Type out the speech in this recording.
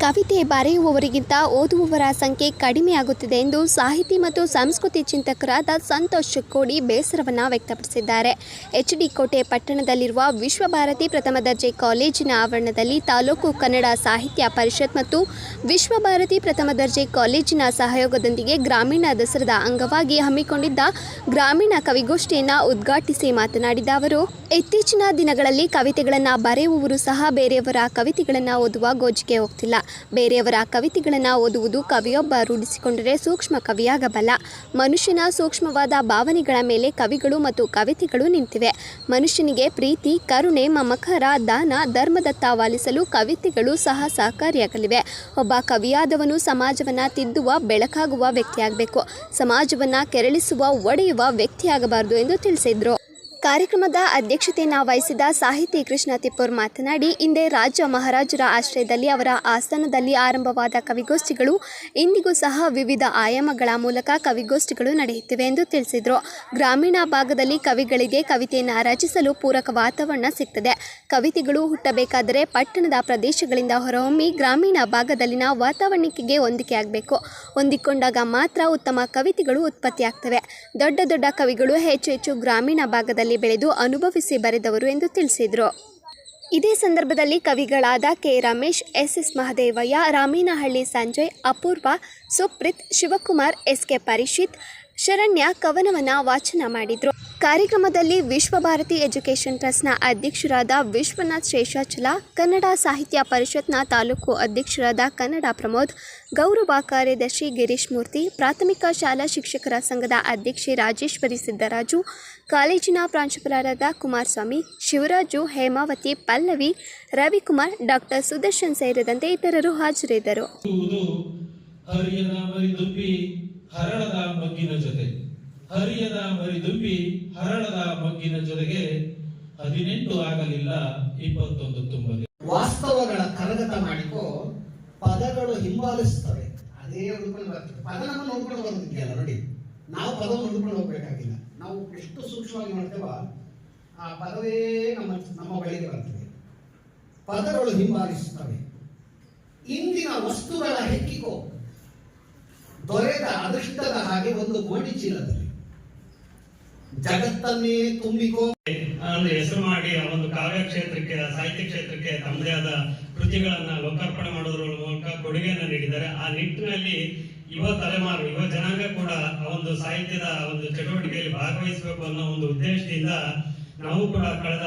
ಕವಿತೆ ಬರೆಯುವವರಿಗಿಂತ ಓದುವವರ ಸಂಖ್ಯೆ ಕಡಿಮೆಯಾಗುತ್ತಿದೆ ಎಂದು ಸಾಹಿತಿ ಮತ್ತು ಸಂಸ್ಕೃತಿ ಚಿಂತಕರಾದ ಸಂತೋಷ್ ಕೋಡಿ ಬೇಸರವನ್ನು ವ್ಯಕ್ತಪಡಿಸಿದ್ದಾರೆ. ಎಚ್ ಡಿ ಕೋಟೆ ಪಟ್ಟಣದಲ್ಲಿರುವ ವಿಶ್ವಭಾರತಿ ಪ್ರಥಮ ದರ್ಜೆ ಕಾಲೇಜಿನ ಆವರಣದಲ್ಲಿ ತಾಲೂಕು ಕನ್ನಡ ಸಾಹಿತ್ಯ ಪರಿಷತ್ ಮತ್ತು ವಿಶ್ವಭಾರತಿ ಪ್ರಥಮ ದರ್ಜೆ ಕಾಲೇಜಿನ ಸಹಯೋಗದೊಂದಿಗೆ ಗ್ರಾಮೀಣ ದಸರಾದ ಅಂಗವಾಗಿ ಹಮ್ಮಿಕೊಂಡಿದ್ದ ಗ್ರಾಮೀಣ ಕವಿಗೋಷ್ಠಿಯನ್ನು ಉದ್ಘಾಟಿಸಿ ಮಾತನಾಡಿದ ಅವರು ಇತ್ತೀಚಿನ ದಿನಗಳಲ್ಲಿ ಕವಿತೆಗಳನ್ನು ಬರೆಯುವವರು ಸಹ ಬೇರೆಯವರ ಕವಿತೆಗಳನ್ನು ಓದುವ ಗೋಜಿಗೆ ಹೋಗ್ತಿಲ್ಲ. ಬೇರೆಯವರ ಕವಿತೆಗಳನ್ನು ಓದುವುದು ಕವಿಯೊಬ್ಬ ರೂಢಿಸಿಕೊಂಡರೆ ಸೂಕ್ಷ್ಮ ಕವಿಯಾಗಬಲ್ಲ. ಮನುಷ್ಯನ ಸೂಕ್ಷ್ಮವಾದ ಭಾವನೆಗಳ ಮೇಲೆ ಕವಿಗಳು ಮತ್ತು ಕವಿತೆಗಳು ನಿಂತಿವೆ. ಮನುಷ್ಯನಿಗೆ ಪ್ರೀತಿ, ಕರುಣೆ, ಮಮಕಾರ, ದಾನ, ಧರ್ಮದತ್ತ ವಾಲಿಸಲು ಕವಿತೆಗಳು ಸಹ ಸಹಕಾರಿಯಾಗಲಿವೆ. ಒಬ್ಬ ಕವಿಯಾದವನು ಸಮಾಜವನ್ನು ತಿದ್ದುವ, ಬೆಳಕಾಗುವ ವ್ಯಕ್ತಿಯಾಗಬೇಕು. ಸಮಾಜವನ್ನು ಕೆರಳಿಸುವ, ಒಡೆಯುವ ವ್ಯಕ್ತಿಯಾಗಬಾರದು ಎಂದು ತಿಳಿಸಿದರು. ಕಾರ್ಯಕ್ರಮದ ಅಧ್ಯಕ್ಷತೆಯನ್ನು ವಹಿಸಿದ ಸಾಹಿತಿ ಕೃಷ್ಣ ತಿಪ್ಪೂರ್ ಮಾತನಾಡಿ, ಹಿಂದೆ ರಾಜ ಮಹಾರಾಜರ ಆಶ್ರಯದಲ್ಲಿ ಅವರ ಆಸ್ಥಾನದಲ್ಲಿ ಆರಂಭವಾದ ಕವಿಗೋಷ್ಠಿಗಳು, ಇಂದಿಗೂ ಸಹ ವಿವಿಧ ಆಯಾಮಗಳ ಮೂಲಕ ಕವಿಗೋಷ್ಠಿಗಳು ನಡೆಯುತ್ತಿವೆ ಎಂದು ತಿಳಿಸಿದರು. ಗ್ರಾಮೀಣ ಭಾಗದಲ್ಲಿ ಕವಿಗಳಿಗೆ ಕವಿತೆಯನ್ನು ರಚಿಸಲು ಪೂರಕ ವಾತಾವರಣ ಸಿಗ್ತದೆ. ಕವಿತೆಗಳು ಹುಟ್ಟಬೇಕಾದರೆ ಪಟ್ಟಣದ ಪ್ರದೇಶಗಳಿಂದ ಹೊರಹೊಮ್ಮಿ ಗ್ರಾಮೀಣ ಭಾಗದಲ್ಲಿನ ವಾತಾವರಣಕ್ಕೆ ಹೊಂದಿಕೆಯಾಗಬೇಕು. ಹೊಂದಿಕೊಂಡಾಗ ಮಾತ್ರ ಉತ್ತಮ ಕವಿತೆಗಳು ಉತ್ಪತ್ತಿಯಾಗ್ತವೆ. ದೊಡ್ಡ ದೊಡ್ಡ ಕವಿಗಳು ಹೆಚ್ಚು ಹೆಚ್ಚು ಗ್ರಾಮೀಣ ಭಾಗದಲ್ಲಿ ಬೆಳೆದು ಅನುಭವಿಸಿ ಬರೆದವರು ಎಂದು ತಿಳಿಸಿದರು. ಇದೇ ಸಂದರ್ಭದಲ್ಲಿ ಕವಿಗಳಾದ K. Ramesh, S. S. Mahadevaiah, Ramenahalli Sanjay, Apoorva, Supreeth, Shivakumar, S. K. Parishith, Sharanya ಕವನವನ್ನು ವಾಚನ ಮಾಡಿದರು. ಕಾರ್ಯಕ್ರಮದಲ್ಲಿ ವಿಶ್ವಭಾರತಿ ಎಜುಕೇಷನ್ ಟ್ರಸ್ಟ್ನ ಅಧ್ಯಕ್ಷರಾದ ವಿಶ್ವನಾಥ್ ಶೇಷಾಚಲ, ಕನ್ನಡ ಸಾಹಿತ್ಯ ಪರಿಷತ್ನ ತಾಲೂಕು ಅಧ್ಯಕ್ಷರಾದ ಕನ್ನಡ ಪ್ರಮೋದ್, ಗೌರವ ಕಾರ್ಯದರ್ಶಿ ಗಿರೀಶ್ ಮೂರ್ತಿ, ಪ್ರಾಥಮಿಕ ಶಾಲಾ ಶಿಕ್ಷಕರ ಸಂಘದ ಅಧ್ಯಕ್ಷೆ ರಾಜೇಶ್ವರಿ ಸಿದ್ದರಾಜು, ಕಾಲೇಜಿನ ಪ್ರಾಂಶುಪಾಲರಾದ ಕುಮಾರಸ್ವಾಮಿ, ಶಿವರಾಜು, ಹೇಮಾವತಿ, ಪಲ್ಲವಿ, ರವಿಕುಮಾರ್, ಡಾಕ್ಟರ್ ಸುದರ್ಶನ್ ಸೇರಿದಂತೆ ಇತರರು ಹಾಜರಿದ್ದರು. ಹರಿಯದ ಮರಿದುಂಬಿ ಹರಳದ ಮಗ್ಗಿನ ಜೊತೆಗೆ ಹದಿನೆಂಟು ಆಗಲಿಲ್ಲ, ಇಪ್ಪತ್ತೊಂದು ತುಂಬಲಿ. ವಾಸ್ತವಗಳ ಕರಗತ ಮಾಡಿಕೋ ಪದಗಳು ಹಿಂಬಾಲಿಸುತ್ತವೆ. ಅದೇ ಹುಡುಕೊಂಡು ಬರ್ತದೆ. ಪದ ನಮ್ಮ ನೋಡ್ಕೊಂಡು ಬಂದಿದೆಯಲ್ಲ ನೋಡಿ. ನಾವು ಪದವನ್ನು ಹುಡುಕೊಂಡು ಹೋಗ್ಬೇಕಾಗಿಲ್ಲ. ನಾವು ಎಷ್ಟು ಸೂಕ್ಷ್ಮವಾಗಿ ಮಾಡ್ತೇವ ಆ ಪದವೇ ನಮ್ಮ ನಮ್ಮ ಬಳಿಗೆ ಬರ್ತದೆ. ಪದಗಳು ಹಿಂಬಾಲಿಸುತ್ತವೆ. ಇಂದಿನ ವಸ್ತುಗಳ ಹೆಕ್ಕಿಕೋ. ದೊರೆತ ಅದೃಷ್ಟದ ಹಾಗೆ ಒಂದು ಗೋಣಿ ಚೀಲದಲ್ಲಿ ಜಗತ್ತನ್ನೇ ತುಂಬಿಕೋ ಹೆಸರು ಮಾಡಿ ಆ ಒಂದು ಕಾವ್ಯ ಕ್ಷೇತ್ರಕ್ಕೆ ಸಾಹಿತ್ಯ ಕ್ಷೇತ್ರಕ್ಕೆ ತಮ್ಮದೇ ಆದ ಕೃತಿಗಳನ್ನ ಲೋಕಾರ್ಪಣೆ ಮಾಡೋದ್ರ ಮೂಲಕ ಕೊಡುಗೆಯನ್ನ ನೀಡಿದ್ದಾರೆ. ಆ ನಿಟ್ಟಿನಲ್ಲಿ ಯುವ ತಲೆಮಾರು, ಯುವ ಜನಾಂಗ ಕೂಡ ಆ ಒಂದು ಸಾಹಿತ್ಯದ ಒಂದು ಚಟುವಟಿಕೆಯಲ್ಲಿ ಭಾಗವಹಿಸಬೇಕು ಅನ್ನೋ ಒಂದು ಉದ್ದೇಶದಿಂದ ನಾವು ಕೂಡ ಕಳೆದ